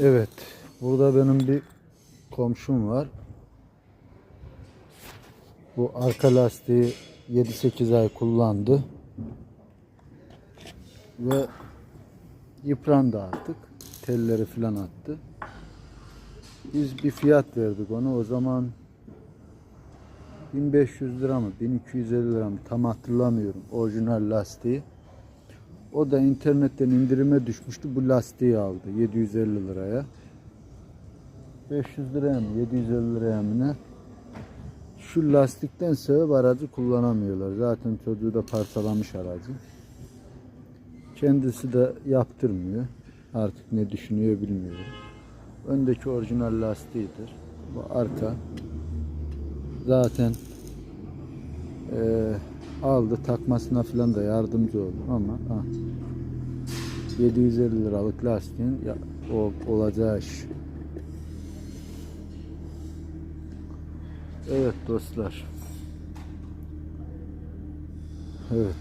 Evet. Burada benim bir komşum var. Bu arka lastiği 7-8 ay kullandı. Ve yıprandı artık. Telleri falan attı. Biz bir fiyat verdik ona. O zaman 1500 lira mı 1250 lira mı tam hatırlamıyorum orijinal lastiği. O da internetten indirime düşmüştü. Bu lastiği aldı 750 liraya. 500 liraya mı 750 liraya mı ne? Şu lastikten sebep aracı kullanamıyorlar. Zaten çocuğu da parçalamış aracı. Kendisi de yaptırmıyor. Artık ne düşünüyor bilmiyorum. Öndeki orijinal lastiğidir. Bu arka. Zaten eee, aldı takmasına falan da yardımcı oldum ama ha. 750 liralık lastiğin ya, o, olacağı iş. Evet dostlar. Evet.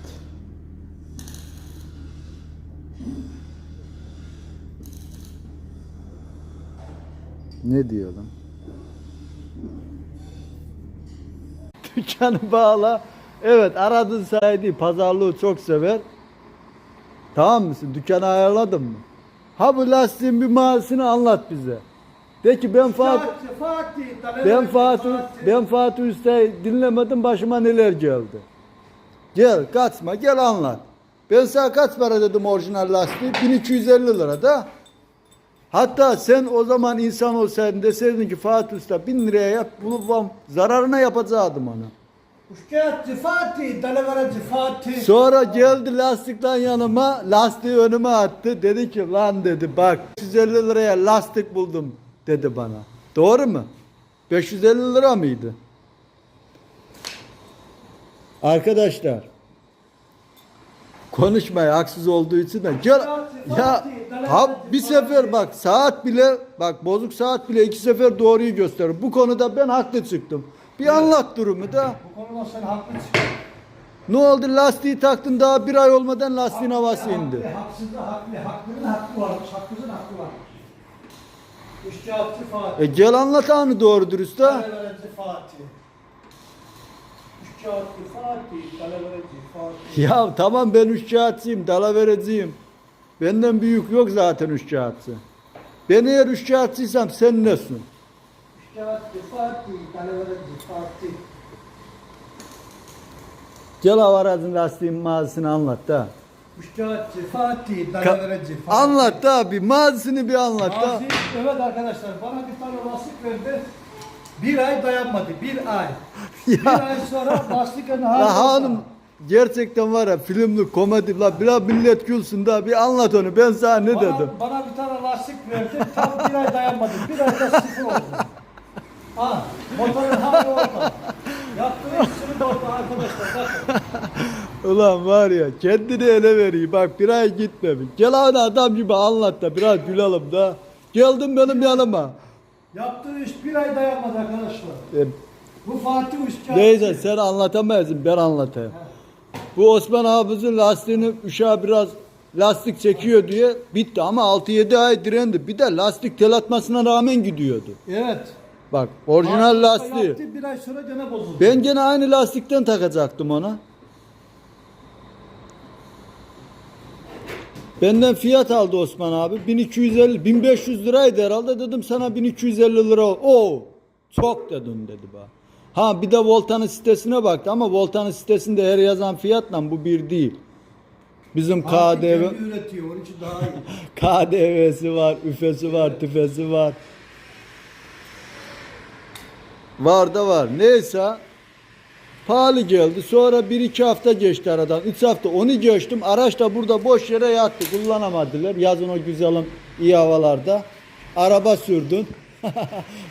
Ne diyelim? Dükkanı bağla. Evet aradın saydı pazarlığı çok sever. Tamam mısın? Dükkanı ayarladın mı? Ha bu lastiğin bir mağazasını anlat bize. De ki ben Fatih ben Fatih ben Fatih Usta'yı dinlemedim başıma neler geldi. Gel kaçma gel anlat. Ben sana kaç para dedim orijinal lastiği? 1250 lira da. Hatta sen o zaman insan olsaydın deseydin ki Fatih Usta 1000 liraya yap bunu zararına yapacaktım onu. Sonra geldi lastikten yanıma, lastiği önüme attı. Dedi ki lan dedi bak 550 liraya lastik buldum dedi bana. Doğru mu? 550 lira mıydı? Arkadaşlar konuşmaya haksız olduğu için de gel ya ha bir sefer bak saat bile bak bozuk saat bile iki sefer doğruyu gösterir. Bu konuda ben haklı çıktım. Bir anlat durumu da. Bu konuda sen haklı çıkıyorsun. Ne oldu lastiği taktın daha bir ay olmadan lastiğin havası indi. Haklı, haksız da haklı. Haklının hakkı varmış, haksızın hakkı varmış. Uşkayatçı Fatih, E gel anlat anı doğru dürüst ha. Dalavaracı Fatih. Uşkayatçı Fatih, Dalavaracı Fatih. Ya tamam ben üç kağıtçıyım dala vereceğim. Benden büyük yok zaten üç kağıtçı. Ben eğer üç kağıtçıysam sen nesin? Gel avaracın lastiğin mağazasını anlat da. Anlat da bir mağazasını bir anlat da. Gazi, evet arkadaşlar bana bir tane lastik verdi. Bir ay dayanmadı. Bir ay. Bir ay sonra lastiklerin hali La hanım gerçekten var ya filmli komedi la biraz millet gülsün da bir anlat onu ben sana ne bana, dedim. Bana bir tane lastik verdi. Tam bir ay dayanmadı. Bir ayda sıfır oldu. Ah, motorun hali orada. Yaptığı işini orada arkadaşlar. Bakın. Ulan var ya kendini ele veriyor bak bir ay gitmemiş. Gel hadi adam gibi anlat da biraz gülelim da. Geldin benim yanıma. Yaptığı iş bir ay dayanmadı arkadaşlar. E, Bu Fatih Uçkağıtçı. neyse sen anlatamazsın ben anlatayım. Bu Osman abimizin lastiğini uşağı biraz lastik çekiyor diye bitti ama 6-7 ay direndi. Bir de lastik tel atmasına rağmen gidiyordu. Evet. Bak orijinal Lastik lastiği. Yaptı, bir ay sonra gene bozuldu. Ben gene aynı lastikten takacaktım ona. Benden fiyat aldı Osman abi. 1250, 1500 liraydı herhalde. Dedim sana 1250 lira. O çok dedim dedi bana. Ha bir de Volta'nın sitesine baktı ama Volta'nın sitesinde her yazan fiyatla bu bir değil. Bizim Artık KDV, kendi üretiyor. Onun için daha iyi. KDV'si var, üfesi var, tüfesi var. Var da var. Neyse. Pahalı geldi. Sonra bir iki hafta geçti aradan. Üç hafta onu geçtim. Araç da burada boş yere yattı. Kullanamadılar. Yazın o güzelim iyi havalarda. Araba sürdün.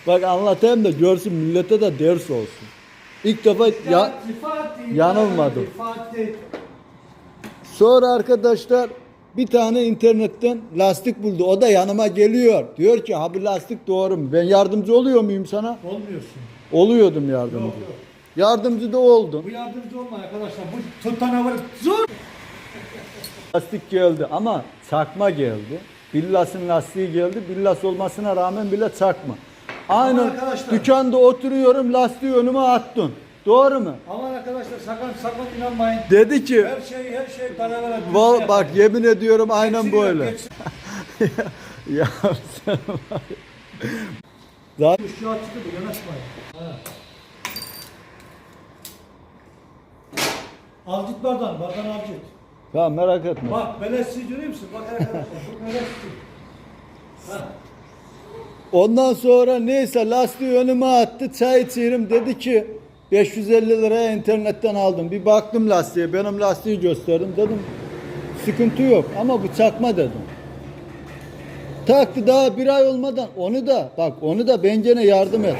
Bak anlatayım da görsün millete de ders olsun. İlk defa ya, yanılmadım. Sonra arkadaşlar bir tane internetten lastik buldu. O da yanıma geliyor. Diyor ki ha bu lastik doğru mu? Ben yardımcı oluyor muyum sana? Olmuyorsun. Oluyordum yardımcı. Yok, yok. Yardımcı da oldum. Bu yardımcı olma arkadaşlar. Bu tutana var. Zor. Lastik geldi ama çakma geldi. Billas'ın lastiği geldi. Billas olmasına rağmen bile çakma. Aynen arkadaşlar- dükkanda oturuyorum lastiği önüme attın. Doğru mu? Aman arkadaşlar sakın sakın inanmayın. Dedi ki Her şey her şey dalavere. Val, bak yemin ediyorum aynen Geçiriyor, böyle. ya sen Zaten Şu açtı bu yanaşmayın. Ha. Al git bardan, bardan al git. ya merak etme. Bak beleşçi görüyor musun? Bak arkadaşlar bu beleşçi. Ha. Ondan sonra neyse lastiği önüme attı. Çay içiyorum dedi ki 550 liraya internetten aldım. Bir baktım lastiğe. Benim lastiği gösterdim. Dedim sıkıntı yok ama bu çakma dedim. Taktı daha bir ay olmadan onu da bak onu da ben gene yardım et.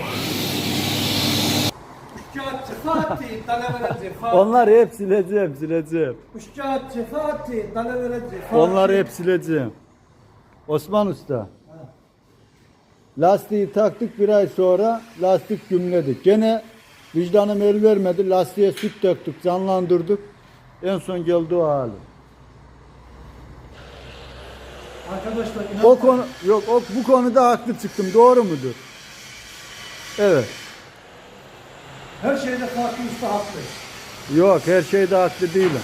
Uşkağıtçı Fatih, Fatih. Onlar hep sileceğim sileceğim. Uşkağıtçı Fatih, dalavereci Fatih. Onları hep sileceğim. Osman Usta. Lastiği taktık bir ay sonra lastik gümledi. Gene vicdanım el vermedi. Lastiğe süt döktük, canlandırdık. En son geldi o hali. Arkadaşlar inan. O konu yok o bu konuda haklı çıktım. Doğru mudur? Evet. Her şeyde Fatih Usta haklı. Yok her şeyde haklı değilim.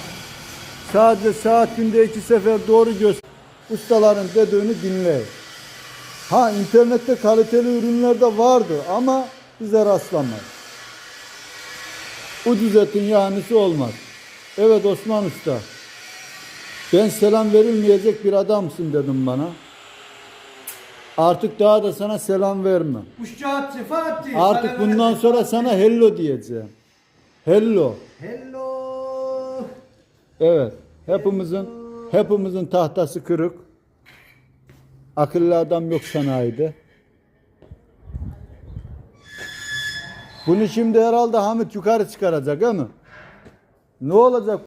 Sadece saat günde iki sefer doğru göster. Ustaların dediğini dinleyin. Ha internette kaliteli ürünler de vardı ama bize rastlanmaz. Ucuz etin yanisi olmaz. Evet Osman Usta. Ben selam verilmeyecek bir adamsın dedim bana. Artık daha da sana selam vermem. Artık bundan sonra sana hello diyeceğim. Hello. Hello. Evet. Hepimizin hepimizin tahtası kırık. Akıllı adam yok sanayide. Bunu şimdi herhalde Hamit yukarı çıkaracak değil mi? Ne olacak?